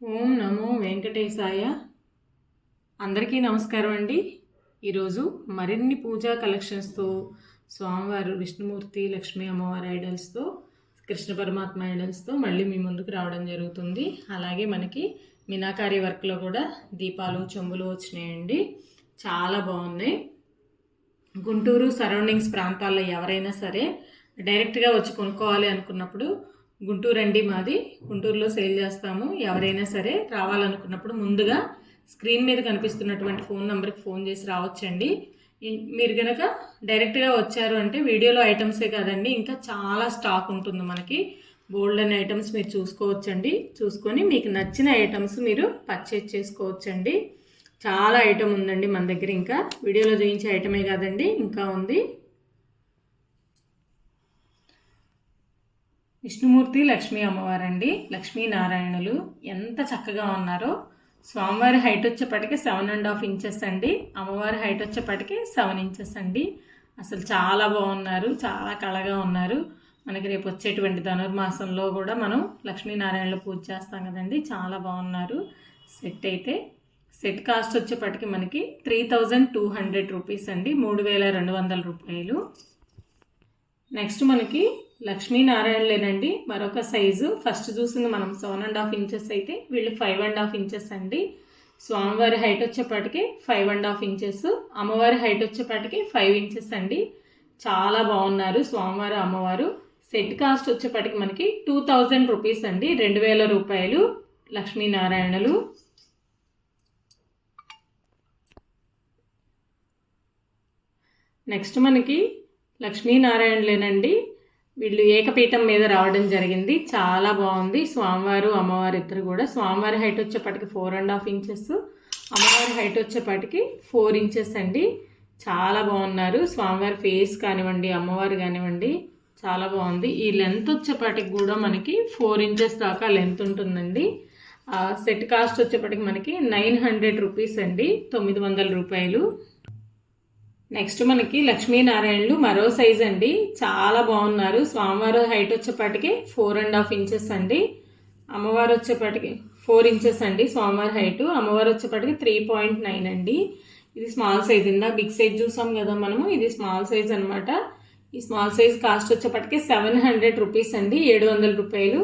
ఓం నమో వెంకటేశాయ. అందరికీ నమస్కారం అండి. ఈరోజు మరిన్ని పూజా కలెక్షన్స్తో స్వామివారు విష్ణుమూర్తి లక్ష్మీ అమ్మవారి ఐడల్స్తో కృష్ణ పరమాత్మ ఐడల్స్తో మళ్ళీ మీ ముందుకు రావడం జరుగుతుంది. అలాగే మనకి మినాకారి వర్క్లో కూడా దీపాలు చెంబులు వచ్చినాయండి. చాలా బాగున్నాయి. గుంటూరు సరౌండింగ్స్ ప్రాంతాల్లో ఎవరైనా సరే డైరెక్ట్గా వచ్చి కొనుక్కోవాలి అనుకున్నప్పుడు గుంటూరు అండి మాది. గుంటూరులో సేల్ చేస్తాము. ఎవరైనా సరే రావాలనుకున్నప్పుడు ముందుగా స్క్రీన్ మీద కనిపిస్తున్నటువంటి ఫోన్ నెంబర్కి ఫోన్ చేసి రావచ్చండి. మీరు కనుక డైరెక్ట్గా వచ్చారు అంటే వీడియోలో ఐటమ్సే కాదండి ఇంకా చాలా స్టాక్ ఉంటుంది మనకి. బోల్డ్ అనే ఐటమ్స్ మీరు చూసుకోవచ్చండి. చూసుకొని మీకు నచ్చిన ఐటమ్స్ మీరు పర్చేజ్ చేసుకోవచ్చండి. చాలా ఐటమ్ ఉందండి మన దగ్గర ఇంకా. వీడియోలో చూపించే ఐటమే కాదండి ఇంకా ఉంది. విష్ణుమూర్తి లక్ష్మీ అమ్మవారండి. లక్ష్మీనారాయణులు ఎంత చక్కగా ఉన్నారో. స్వామివారి హైట్ వచ్చేపటికి సెవెన్ అండ్ హాఫ్ ఇంచెస్ అండి. అమ్మవారి హైట్ వచ్చేపటికి సెవెన్ ఇంచెస్ అండి. అసలు చాలా బాగున్నారు చాలా కళగా ఉన్నారు. మనకి రేపు వచ్చేటువంటి ధనుర్మాసంలో కూడా మనం లక్ష్మీనారాయణలో పూజ చేస్తాం కదండి. చాలా బాగున్నారు. సెట్ అయితే సెట్ కాస్ట్ వచ్చేపటికి మనకి three thousand two hundred rupees అండి. మూడు వేల రెండు వందల రూపాయలు. నెక్స్ట్ మనకి లక్ష్మీనారాయణలేనండి. మరొక సైజు. ఫస్ట్ చూసింది మనం సెవెన్ అండ్ హాఫ్ ఇంచెస్ అయితే వీళ్ళు ఫైవ్ అండ్ హాఫ్ ఇంచెస్ అండి. స్వామివారి హైట్ వచ్చేపాటికి ఫైవ్ అండ్ హాఫ్ ఇంచెస్. అమ్మవారి హైట్ వచ్చేపాటికి ఫైవ్ ఇంచెస్ అండి. చాలా బాగున్నారు స్వామివారు అమ్మవారు. సెట్ కాస్ట్ వచ్చేపాటికి మనకి టూ థౌజండ్ రూపీస్ అండి. రెండు వేల రూపాయలు లక్ష్మీనారాయణలు. నెక్స్ట్ మనకి లక్ష్మీనారాయణలేనండి. వీళ్ళు ఏకపీఠం మీద రావడం జరిగింది. చాలా బాగుంది. స్వామివారు అమ్మవారు ఇద్దరు కూడా. స్వామివారి హైట్ వచ్చేపాటికి ఫోర్ అండ్ హాఫ్ ఇంచెస్. అమ్మవారి హైట్ వచ్చేపాటికి ఫోర్ ఇంచెస్ అండి. చాలా బాగున్నారు. స్వామివారి ఫేస్ కానివ్వండి అమ్మవారు కానివ్వండి చాలా బాగుంది. ఈ లెంత్ వచ్చేపాటికి కూడా మనకి ఫోర్ ఇంచెస్ దాకా లెంత్ ఉంటుందండి. సెట్ కాస్ట్ వచ్చేపాటికి మనకి నైన్ హండ్రెడ్ రూపీస్ అండి. తొమ్మిది వందల రూపాయలు. నెక్స్ట్ మనకి లక్ష్మీనారాయణలు మరో సైజ్ అండి. చాలా బాగున్నారు. స్వామివారు హైట్ వచ్చేపాటికి ఫోర్ అండ్ హాఫ్ ఇంచెస్ అండి. అమ్మవారు వచ్చేపాటికి ఫోర్ ఇంచెస్ అండి స్వామివారి హైట్. అమ్మవారు వచ్చేపాటికి త్రీ పాయింట్ నైన్ అండి. ఇది స్మాల్ సైజ్ ఇందా బిగ్ సైజ్ చూసాం కదా మనము. ఇది స్మాల్ సైజ్ అనమాట ఈ స్మాల్ సైజ్ కాస్ట్ వచ్చేప్పటికి సెవెన్ హండ్రెడ్ రూపీస్ అండి. ఏడు వందల రూపాయలు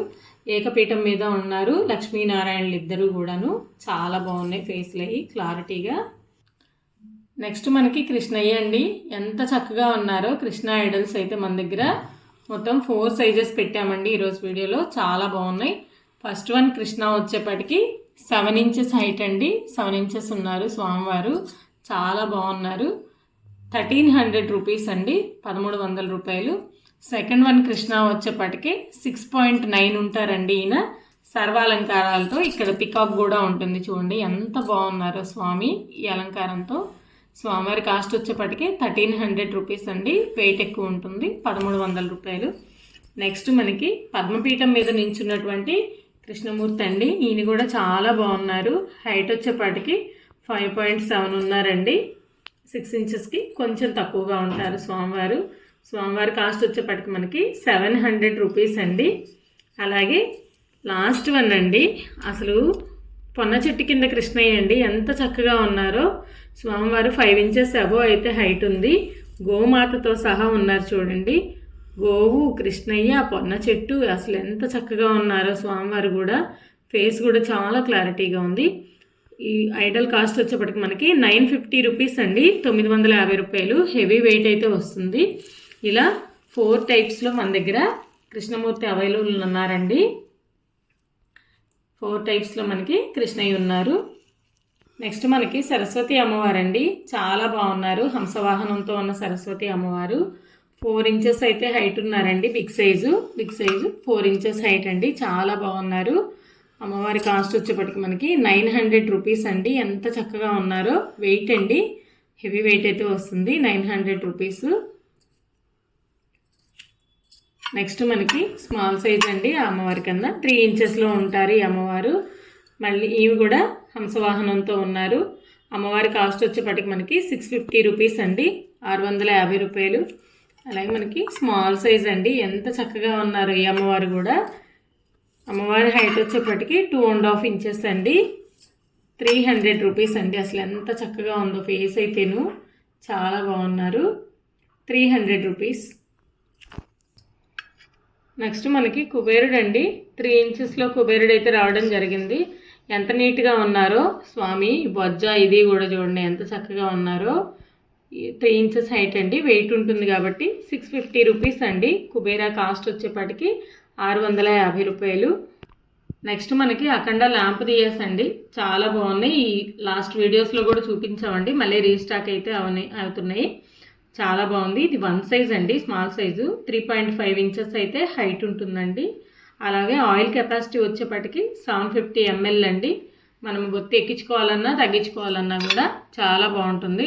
ఏకపీఠం మీద ఉన్నారు లక్ష్మీనారాయణలు ఇద్దరు కూడాను. చాలా బాగున్నాయి ఫేస్లు అయ్యి క్లారిటీగా నెక్స్ట్ మనకి కృష్ణయ్య అండి. ఎంత చక్కగా ఉన్నారో కృష్ణ ఐడల్స్ అయితే మన దగ్గర. మొత్తం ఫోర్ సైజెస్ పెట్టామండి ఈరోజు వీడియోలో. చాలా బాగున్నాయి. ఫస్ట్ వన్ కృష్ణ వచ్చేప్పటికి సెవెన్ ఇంచెస్ హైట్ అండి. సెవెన్ ఇంచెస్ ఉన్నారు స్వామివారు. చాలా బాగున్నారు. థర్టీన్ హండ్రెడ్ రూపీస్ అండి. పదమూడు వందల రూపాయలు. సెకండ్ వన్ కృష్ణ వచ్చేప్పటికి సిక్స్ పాయింట్ నైన్ ఉంటారండి ఈయన. సర్వాలంకారాలతో ఇక్కడ పికాక్ కూడా ఉంటుంది చూడండి. ఎంత బాగున్నారో స్వామి ఈ అలంకారంతో. స్వామివారి కాస్ట్ వచ్చేప్పటికి థర్టీన్ హండ్రెడ్ రూపీస్ అండి. వెయిట్ ఎక్కువ ఉంటుంది. పదమూడు వందల రూపాయలు. నెక్స్ట్ మనకి పద్మపీఠం మీద నించున్నటువంటి కృష్ణమూర్తి అండి. ఈయన కూడా చాలా బాగున్నారు. హైట్ వచ్చేపాటికి ఫైవ్ పాయింట్ సెవెన్ ఉన్నారండి. సిక్స్ ఇంచెస్కి కొంచెం తక్కువగా ఉంటారు స్వామివారు. స్వామివారి కాస్ట్ వచ్చేప్పటికి మనకి సెవెన్ హండ్రెడ్ రూపీస్ అండి. అలాగే లాస్ట్ వన్ అండి. అసలు పొన్న చెట్టు కింద కృష్ణయ్య అండి. ఎంత చక్కగా ఉన్నారో. స్వామివారు ఫైవ్ ఇంచెస్ అబో అయితే హైట్ ఉంది. గోమాతతో సహా ఉన్నారు చూడండి. గోవు కృష్ణయ్య పొన్న చెట్టు అసలు ఎంత చక్కగా ఉన్నారో స్వామివారు కూడా. ఫేస్ కూడా చాలా క్లారిటీగా ఉంది. ఈ ఐడల్ కాస్ట్ వచ్చేప్పటికి మనకి నైన్ ఫిఫ్టీ రూపీస్ అండి. తొమ్మిది వందల యాభై రూపాయలు. హెవీ వెయిట్ అయితే వస్తుంది. ఇలా ఫోర్ టైప్స్లో మన దగ్గర కృష్ణమూర్తి అవైలబుల్ ఉన్నారండి. ఫోర్ టైప్స్లో మనకి కృష్ణయ్య ఉన్నారు. నెక్స్ట్ మనకి సరస్వతి అమ్మవారండి. చాలా బాగున్నారు. హంసవాహనంతో ఉన్న సరస్వతి అమ్మవారు. ఫోర్ ఇంచెస్ అయితే హైట్ ఉన్నారండి. Big size big size four inches height అండి. చాలా బాగున్నారు. అమ్మవారి కాస్ట్ వచ్చేప్పటికి మనకి నైన్ హండ్రెడ్ రూపీస్ అండి. ఎంత చక్కగా ఉన్నారో. వెయిట్ అండి. హెవీ వెయిట్ అయితే వస్తుంది. నైన్ హండ్రెడ్ రూపీస్ నెక్స్ట్ మనకి స్మాల్ సైజ్ అండి. ఆ అమ్మవారి కన్నా త్రీ ఇంచెస్లో ఉంటారు ఈ అమ్మవారు. మళ్ళీ ఇవి కూడా హంసవాహనంతో ఉన్నారు. అమ్మవారి కాస్ట్ వచ్చేప్పటికి మనకి సిక్స్ ఫిఫ్టీ రూపీస్ అండి. ఆరు వందల యాభై రూపాయలు. అలాగే మనకి స్మాల్ సైజ్ అండి. ఎంత చక్కగా ఉన్నారు ఈ అమ్మవారు కూడా. అమ్మవారి హైట్ వచ్చేప్పటికి టూ అండ్ హాఫ్ ఇంచెస్ అండి. త్రీ హండ్రెడ్ రూపీస్ అండి. అసలు ఎంత చక్కగా ఉందో ఫేస్ అయితేను. చాలా బాగున్నారు. Three hundred rupees. నెక్స్ట్ మనకి కుబేరుడు అండి. త్రీ ఇంచెస్లో కుబేరుడు అయితే రావడం జరిగింది. ఎంత నీట్గా ఉన్నారో స్వామి బొజ్జ ఇది కూడా చూడండి ఎంత చక్కగా ఉన్నారో. త్రీ ఇంచెస్ హైట్ అండి వెయిట్ ఉంటుంది కాబట్టి సిక్స్ ఫిఫ్టీ రూపీస్ అండి. కుబేరా కాస్ట్ వచ్చేప్పటికి ఆరు వందల యాభై రూపాయలు. నెక్స్ట్ మనకి అఖండ ల్యాంప్ దియాస్ అండి చాలా బాగున్నాయి. ఈ లాస్ట్ వీడియోస్లో కూడా చూపించామండి మళ్ళీ రీస్టాక్ అయితే అవని అవుతున్నాయి. చాలా బాగుంది. ఇది వన్ సైజ్ అండి small size. Three point five inches అయితే హైట్ ఉంటుందండి. అలాగే ఆయిల్ కెపాసిటీ వచ్చేప్పటికి సెవెన్ ఫిఫ్టీ ఎంఎల్ అండి. మనం బొత్తి ఎక్కించుకోవాలన్నా తగ్గించుకోవాలన్నా కూడా చాలా బాగుంటుంది.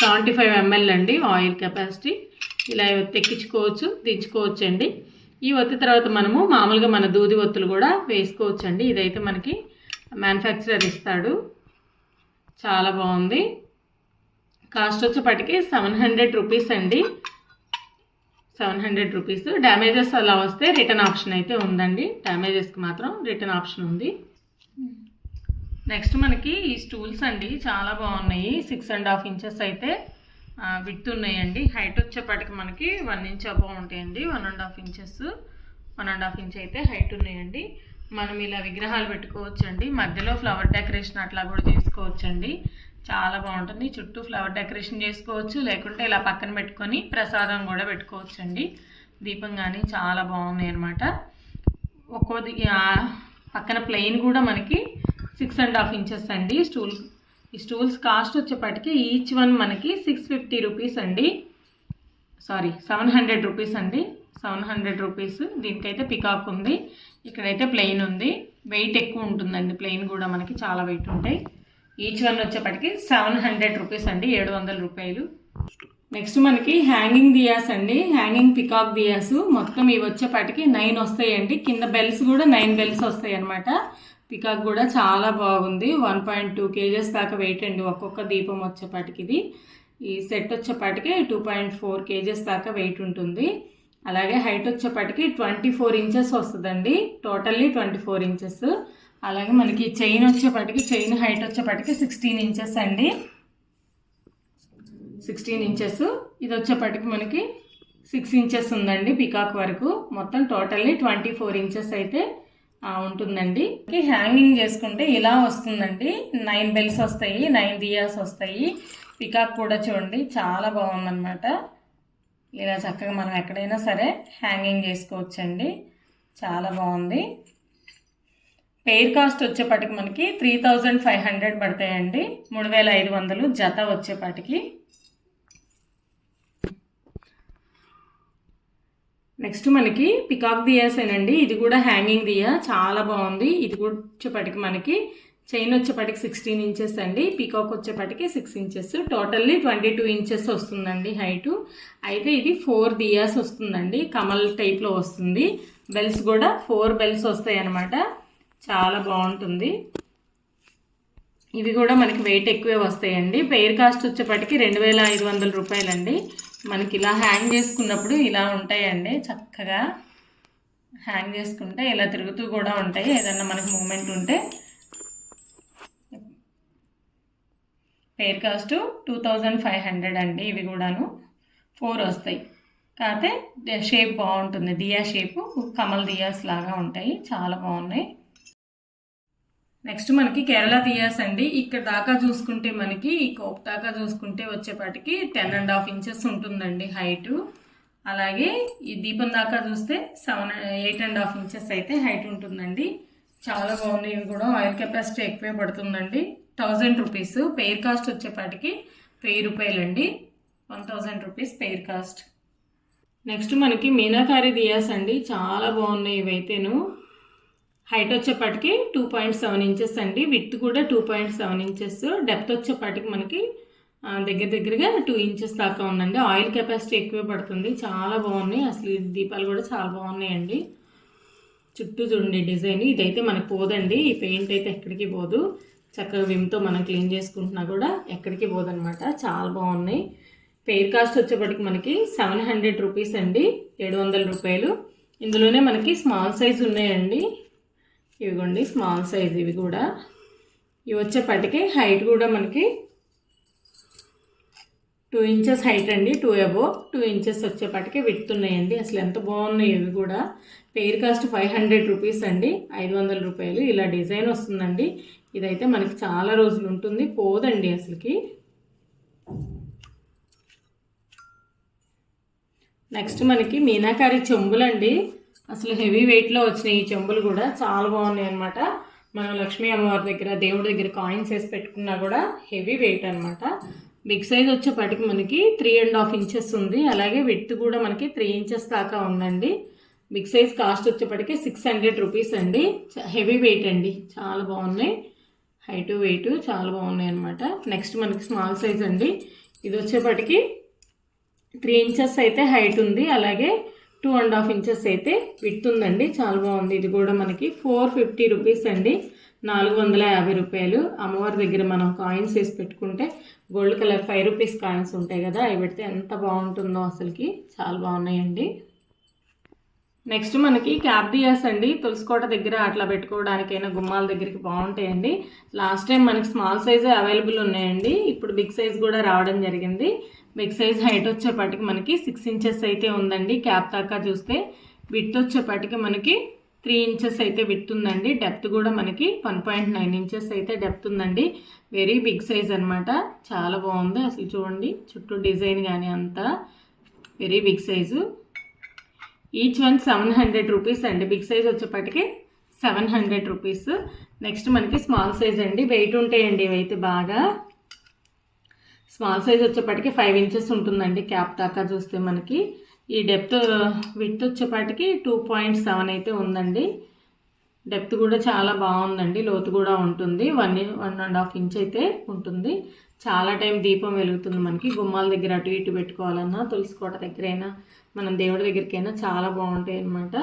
సెవెంటీ ఫైవ్ ఎంఎల్ అండి ఆయిల్ కెపాసిటీ. ఇలా తెక్కించుకోవచ్చు దించుకోవచ్చు అండి ఈ ఒత్తి తర్వాత మనము మామూలుగా మన దూది ఒత్తులు కూడా వేసుకోవచ్చు అండి ఇదైతే మనకి మ్యానుఫ్యాక్చరర్ ఇస్తాడు. చాలా బాగుంది. కాస్ట్ వచ్చేప్పటికి సెవెన్ హండ్రెడ్ రూపీస్ అండి. Seven hundred rupees. డ్యామేజెస్ అలా వస్తే రిటర్న్ ఆప్షన్ అయితే ఉందండి. డ్యామేజెస్కి మాత్రం రిటర్న్ ఆప్షన్ ఉంది. నెక్స్ట్ మనకి ఈ స్టూల్స్ అండి చాలా బాగున్నాయి. సిక్స్ అండ్ హాఫ్ ఇంచెస్ అయితే విత్ ఉన్నాయండి. హైట్ వచ్చేప్పటికి మనకి వన్ ఇంచ్ అబో ఉంటాయండి. One and half inches one and half inch అయితే హైట్ ఉన్నాయండి. మనం ఇలా విగ్రహాలు పెట్టుకోవచ్చండి. మధ్యలో ఫ్లవర్ డెకరేషన్ అట్లా కూడా చేసుకోవచ్చండి. చాలా బాగుంటుంది. చుట్టూ ఫ్లవర్ డెకరేషన్ చేసుకోవచ్చు లేకుంటే ఇలా పక్కన పెట్టుకొని ప్రసాదం కూడా పెట్టుకోవచ్చండి. దీపం కానీ చాలా బాగున్నాయి అనమాట ఒక్కో పక్కన ప్లెయిన్ కూడా మనకి సిక్స్ అండ్ హాఫ్ ఇంచెస్ అండి. స్టూల్ ఈ స్టూల్స్ కాస్ట్ వచ్చేప్పటికి ఈచ్ వన్ మనకి సిక్స్ ఫిఫ్టీ రూపీస్ అండి. సారీ సెవెన్ హండ్రెడ్ రూపీస్ అండి. సెవెన్ హండ్రెడ్ రూపీస్ దీనికైతే పికాక్ ఉంది. ఇక్కడైతే ప్లెయిన్ ఉంది. వెయిట్ ఎక్కువ ఉంటుందండి. ప్లెయిన్ కూడా మనకి చాలా వెయిట్ ఉంటాయి. ఈచ్ వన్ వచ్చేప్పటికి సెవెన్ హండ్రెడ్ రూపీస్ అండి ఏడు వందల రూపాయలు. నెక్స్ట్ మనకి హ్యాంగింగ్ దియాస్ అండి. హ్యాంగింగ్ పికాక్ దియాస్ మొత్తం ఇవి వచ్చేపాటికి నైన్ వస్తాయండి. కింద బెల్స్ కూడా నైన్ బెల్స్ వస్తాయి అనమాట పికాక్ కూడా చాలా బాగుంది. వన్ పాయింట్ టూ కేజెస్ దాకా వెయిట్ అండి ఒక్కొక్క దీపం వచ్చేపాటికి ఇది. ఈ సెట్ వచ్చేపాటికి టూ పాయింట్ ఫోర్ కేజెస్ దాకా వెయిట్ ఉంటుంది. అలాగే హైట్ వచ్చేపాటికి ట్వంటీ ఫోర్ ఇంచెస్ వస్తుందండి. టోటల్లీ ట్వంటీ ఫోర్ ఇంచెస్ అలాగే మనకి చైన్ వచ్చేపాటికి చైన్ హైట్ వచ్చేపాటికి సిక్స్టీన్ ఇంచెస్ అండి. సిక్స్టీన్ ఇంచెస్ ఇది వచ్చేపాటికి మనకి సిక్స్ ఇంచెస్ ఉందండి పికాక్ వరకు. మొత్తం టోటల్లీ ట్వంటీ ఫోర్ ఇంచెస్ అయితే ఉంటుందండి. హ్యాంగింగ్ చేసుకుంటే ఇలా వస్తుందండి. నైన్ బెల్స్ వస్తాయి నైన్ దియాస్ వస్తాయి. పికాక్ కూడా చూడండి చాలా బాగుందన్నమాట. ఇలా చక్కగా మనం ఎక్కడైనా సరే హ్యాంగింగ్ చేసుకోవచ్చండి. చాలా బాగుంది. పెయిర్ కాస్ట్ వచ్చేపాటికి మనకి త్రీ థౌజండ్ ఫైవ్ హండ్రెడ్ పడతాయండి. మూడు వేల ఐదు వందలు జత వచ్చేపాటికి. నెక్స్ట్ మనకి పికాక్ దియాసేనండి ఇది కూడా హ్యాంగింగ్ దియా చాలా బాగుంది. ఇది కూడా వచ్చేపటికి మనకి చైన్ వచ్చేపటికి సిక్స్టీన్ ఇంచెస్ అండి. Peacock వచ్చేపటికి six inches totally twenty two inches వస్తుందండి హైటు అయితే ఇది ఫోర్ దియాస్ వస్తుందండి. కమల్ టైప్లో వస్తుంది. బెల్స్ కూడా ఫోర్ బెల్స్ వస్తాయి అన్నమాట చాలా బాగుంటుంది. ఇవి కూడా మనకి వెయిట్ ఎక్కువే వస్తాయండి. పెయిర్ కాస్ట్ వచ్చేప్పటికి రెండు వేల ఐదు వందల రూపాయలండి. మనకి ఇలా హ్యాంగ్ చేసుకున్నప్పుడు ఇలా ఉంటాయండి. చక్కగా హ్యాంగ్ చేసుకుంటే ఇలా తిరుగుతూ కూడా ఉంటాయి. ఏదన్నా మనకి మూమెంట్ ఉంటే. Pair cost two thousand five hundred అండి ఇవి కూడాను. ఫోర్ వస్తాయి. కాకపోతే షేప్ బాగుంటుంది. దియా షేపు కమల్ దియాస్ లాగా ఉంటాయి. చాలా బాగున్నాయి. నెక్స్ట్ మనకి కేరళ దియాస్ అండి. ఇక్కడ దాకా చూసుకుంటే మనకి ఈ కోప్ దాకా చూసుకుంటే వచ్చేపాటికి టెన్ అండ్ హాఫ్ ఇంచెస్ ఉంటుందండి హైటు అలాగే ఈ దీపం దాకా చూస్తే seven eight and half inches అయితే హైట్ ఉంటుందండి. చాలా బాగున్నాయి. ఇవి కూడా ఆయిల్ కెపాసిటీ ఎక్కువే పడుతుందండి. థౌజండ్ రూపీస్ పెయిర్ కాస్ట్ వచ్చేపాటికి వెయ్యి రూపాయలండి. One thousand rupees pair cost next మనకి మీనాకారి దియాస్ అండి. చాలా బాగున్నాయి ఇవైతేను. హైట్ వచ్చేపాటికి టూ పాయింట్ సెవెన్ ఇంచెస్ అండి. విత్ కూడా two point seven inches depth వచ్చేపాటికి మనకి దగ్గర దగ్గరగా టూ ఇంచెస్ దాకా ఉందండి. ఆయిల్ కెపాసిటీ ఎక్కువే పడుతుంది. చాలా బాగున్నాయి. అసలు దీపాలు కూడా చాలా బాగున్నాయండి. చుట్టూ చూడండి డిజైన్. ఇదైతే మనకు పోదండి. ఈ పెయింట్ అయితే ఎక్కడికి పోదు. చక్కగా విమ్తో మనం క్లీన్ చేసుకుంటున్నా కూడా ఎక్కడికి పోదనమాట. చాలా బాగున్నాయి. పెయిర్ కాస్ట్ వచ్చేప్పటికి మనకి సెవెన్ హండ్రెడ్ రూపీస్ అండి. ఏడు వందల రూపాయలు. ఇందులోనే మనకి స్మాల్ సైజ్ ఉన్నాయండి. ఇవిగోండి స్మాల్ సైజ్ ఇవి కూడా. ఇవి వచ్చేపటికి హైట్ కూడా మనకి టూ ఇంచెస్ హైట్ అండి టూ అబో టూ ఇంచెస్ వచ్చేపటికి ఉన్నాయండి. అసలు ఎంత బాగున్నాయి ఇవి కూడా. Pair cost five hundred rupees అండి. ఐదు వందల రూపాయలు. ఇలా డిజైన్ వస్తుందండి. ఇదైతే మనకి చాలా రోజులు ఉంటుంది. పోదండి అసలుకి. నెక్స్ట్ మనకి మీనాకారి చెంబులండి. అసలు హెవీ వెయిట్లో వచ్చినాయి ఈ చెంబులు కూడా. చాలా బాగున్నాయి అనమాట మనం లక్ష్మీ అమ్మవారి దగ్గర దేవుడి దగ్గర కాయిన్స్ వేసి పెట్టుకున్నా కూడా హెవీ వెయిట్ అనమాట బిగ్ సైజ్ వచ్చేపాటికి మనకి త్రీ అండ్ హాఫ్ ఇంచెస్ ఉంది. అలాగే విత్ కూడా మనకి త్రీ ఇంచెస్ దాకా ఉందండి. బిగ్ సైజ్ కాస్ట్ వచ్చేప్పటికి సిక్స్ హండ్రెడ్ రూపీస్ అండి. హెవీ వెయిట్ అండి. చాలా బాగున్నాయి. హైట్ వెయిట్ చాలా బాగున్నాయి అనమాట నెక్స్ట్ మనకి స్మాల్ సైజ్ అండి. ఇది వచ్చేప్పటికి త్రీ ఇంచెస్ అయితే హైట్ ఉంది. అలాగే టూ అండ్ హాఫ్ ఇంచెస్ అయితే విత్ ఉందండి. చాలా బాగుంది. ఇది కూడా మనకి ఫోర్ ఫిఫ్టీ రూపీస్ అండి. నాలుగు వందల యాభై రూపాయలు. అమ్మవారి దగ్గర మనం కాయిన్స్ వేసి పెట్టుకుంటే gold colour five rupees coins ఉంటాయి కదా అవి పెడితే ఎంత బాగుంటుందో అసలుకి. చాలా బాగున్నాయండి. నెక్స్ట్ మనకి క్యాబ్డియాస్ అండి. తులసికోట దగ్గర అట్లా పెట్టుకోవడానికైనా గుమ్మాల దగ్గరికి బాగుంటాయండి. లాస్ట్ టైం మనకి స్మాల్ సైజే అవైలబుల్ ఉన్నాయండి. ఇప్పుడు బిగ్ సైజ్ కూడా రావడం జరిగింది. బిగ్ సైజ్ హైట్ వచ్చేపాటికి మనకి సిక్స్ ఇంచెస్ అయితే ఉందండి. క్యాప్ దాకా చూస్తే విత్ వచ్చేపాటికి మనకి త్రీ ఇంచెస్ అయితే విత్ ఉందండి. డెప్త్ కూడా మనకి వన్ పాయింట్ నైన్ ఇంచెస్ అయితే డెప్త్ ఉందండి. వెరీ బిగ్ సైజ్ అనమాట చాలా బాగుంది అసలు చూడండి. చుట్టూ డిజైన్ కానీ అంతా very big size each one seven hundred rupees అండి. బిగ్ సైజ్ వచ్చేప్పటికి సెవెన్ హండ్రెడ్ రూపీస్ నెక్స్ట్ మనకి స్మాల్ సైజ్ అండి. వెయిట్ ఉంటాయండి ఇవైతే బాగా. స్మాల్ సైజ్ వచ్చేప్పటికి ఫైవ్ ఇంచెస్ ఉంటుందండి క్యాప్ దాకా చూస్తే మనకి. ఈ డెప్త్ విత్ వచ్చేపాటికి టూ పాయింట్ సెవెన్ అయితే ఉందండి. డెప్త్ కూడా చాలా బాగుందండి. లోతు కూడా ఉంటుంది. One one and half inch అయితే ఉంటుంది. చాలా టైం దీపం వెలుగుతుంది మనకి. గుమ్మాల దగ్గర అటు ఇటు పెట్టుకోవాలన్నా తులసికోట దగ్గరైనా మనం దేవుడి దగ్గరికైనా చాలా బాగుంటాయి అనమాట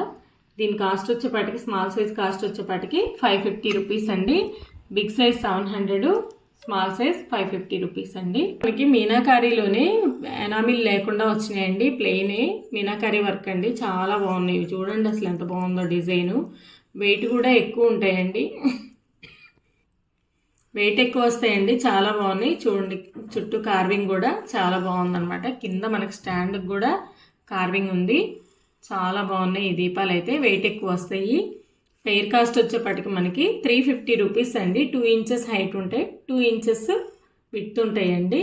దీని కాస్ట్ వచ్చేపాటికి స్మాల్ సైజ్ కాస్ట్ వచ్చేపాటికి ఫైవ్ ఫిఫ్టీ రూపీస్ అండి. Big size seven hundred. Small size five fifty rupees అండి. మనకి మీనాకారీలోనే ఎనామిల్ లేకుండా వచ్చినాయండి. ప్లెయిన్ మీనాకారీ వర్క్ అండి. చాలా బాగున్నాయి. చూడండి అసలు ఎంత బాగుందో డిజైను. వెయిట్ కూడా ఎక్కువ ఉంటాయండి. వెయిట్ ఎక్కువ వస్తాయండి. చాలా బాగున్నాయి. చూడండి చుట్టూ కార్వింగ్ కూడా చాలా బాగుందనమాట కింద మనకి స్టాండ్కి కూడా కార్వింగ్ ఉంది. చాలా బాగున్నాయి. ఈ దీపాలు అయితే వెయిట్ ఎక్కువ వస్తాయి. ఫెయిర్ కాస్ట్ వచ్చేప్పటికి మనకి త్రీ ఫిఫ్టీ రూపీస్ అండి. టూ ఇంచెస్ హైట్ ఉంటాయి టూ ఇంచెస్ విత్ ఉంటాయండి.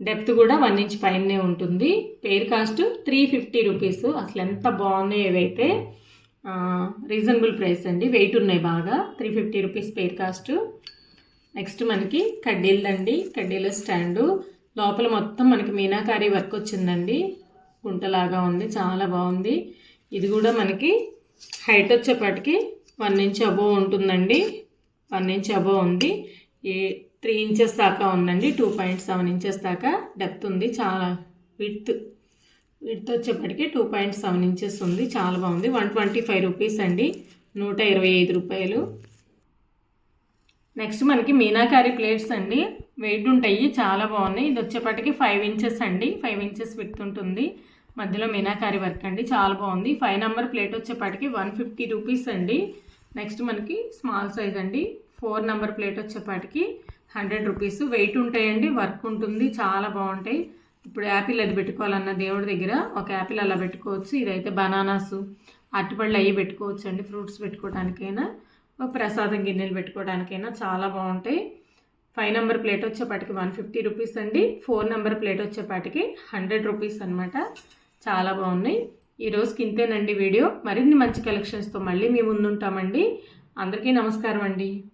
డెప్త్ కూడా వన్ ఇంచ్ పైనే ఉంటుంది. Pair cost three fifty rupees అసలు ఎంత బాగున్నాయి ఇవైతే. రీజనబుల్ ప్రైస్ అండి. వెయిట్ ఉన్నాయి బాగా. Three fifty rupees pair cost next మనకి కడ్డీలండి కడ్డీల స్టాండు లోపల మొత్తం మనకి మీనాకారి వర్క్ వచ్చిందండి. గుంటలాగా ఉంది. చాలా బాగుంది. ఇది కూడా మనకి హైట్ వచ్చేపాటికి వన్ ఇంచ్ అబోవ్ ఉంటుందండి. వన్ ఇంచ్ అబోవ్ ఉంది. ఈ త్రీ ఇంచెస్ దాకా ఉందండి. టూ పాయింట్ సెవెన్ ఇంచెస్ దాకా డెప్త్ ఉంది. చాలా విత్ విత్ వచ్చేప్పటికి టూ పాయింట్ సెవెన్ ఇంచెస్ ఉంది. చాలా బాగుంది. వన్ ట్వంటీ ఫైవ్ రూపీస్ అండి. నూట ఇరవై ఐదు రూపాయలు. నెక్స్ట్ మనకి మీనాకారి ప్లేట్స్ అండి. వెయిట్ ఉంటాయి. చాలా బాగున్నాయి. ఇది వచ్చేప్పటికి ఫైవ్ ఇంచెస్ అండి. ఫైవ్ ఇంచెస్ విత్ ఉంటుంది. మధ్యలో మీనాకారి వర్క్ అండి చాలా బాగుంది. ఫైవ్ నెంబర్ ప్లేట్ వచ్చేపాటికి వన్ ఫిఫ్టీ రూపీస్ అండి. నెక్స్ట్ మనకి స్మాల్ సైజ్ అండి. ఫోర్ నెంబర్ ప్లేట్ వచ్చేపాటికి హండ్రెడ్ రూపీస్. వెయిట్ ఉంటాయండి వర్క్ ఉంటుంది చాలా బాగుంటాయి. ఇప్పుడు యాపిల్ అది పెట్టుకోవాలన్న దేవుడి దగ్గర. ఒక యాపిల్ అలా పెట్టుకోవచ్చు. ఇదైతే బనానాస్ అరటిపళ్ళు అవి పెట్టుకోవచ్చు అండి ఫ్రూట్స్ పెట్టుకోవడానికైనా ప్రసాదం గిన్నెలు పెట్టుకోవడానికైనా చాలా బాగుంటాయి. ఫైవ్ నెంబర్ ప్లేట్ వచ్చేపాటికి వన్ ఫిఫ్టీ రూపీస్ అండి. ఫోర్ నెంబర్ ప్లేట్ వచ్చేపాటికి హండ్రెడ్ రూపీస్ అనమాట చాలా బాగున్నాయి. ఈరోజుకి ఇంతేనండి వీడియో. మరిన్ని మంచి కలెక్షన్స్తో మళ్ళీ మీ ముందుంటామండి. అందరికీ నమస్కారం అండి.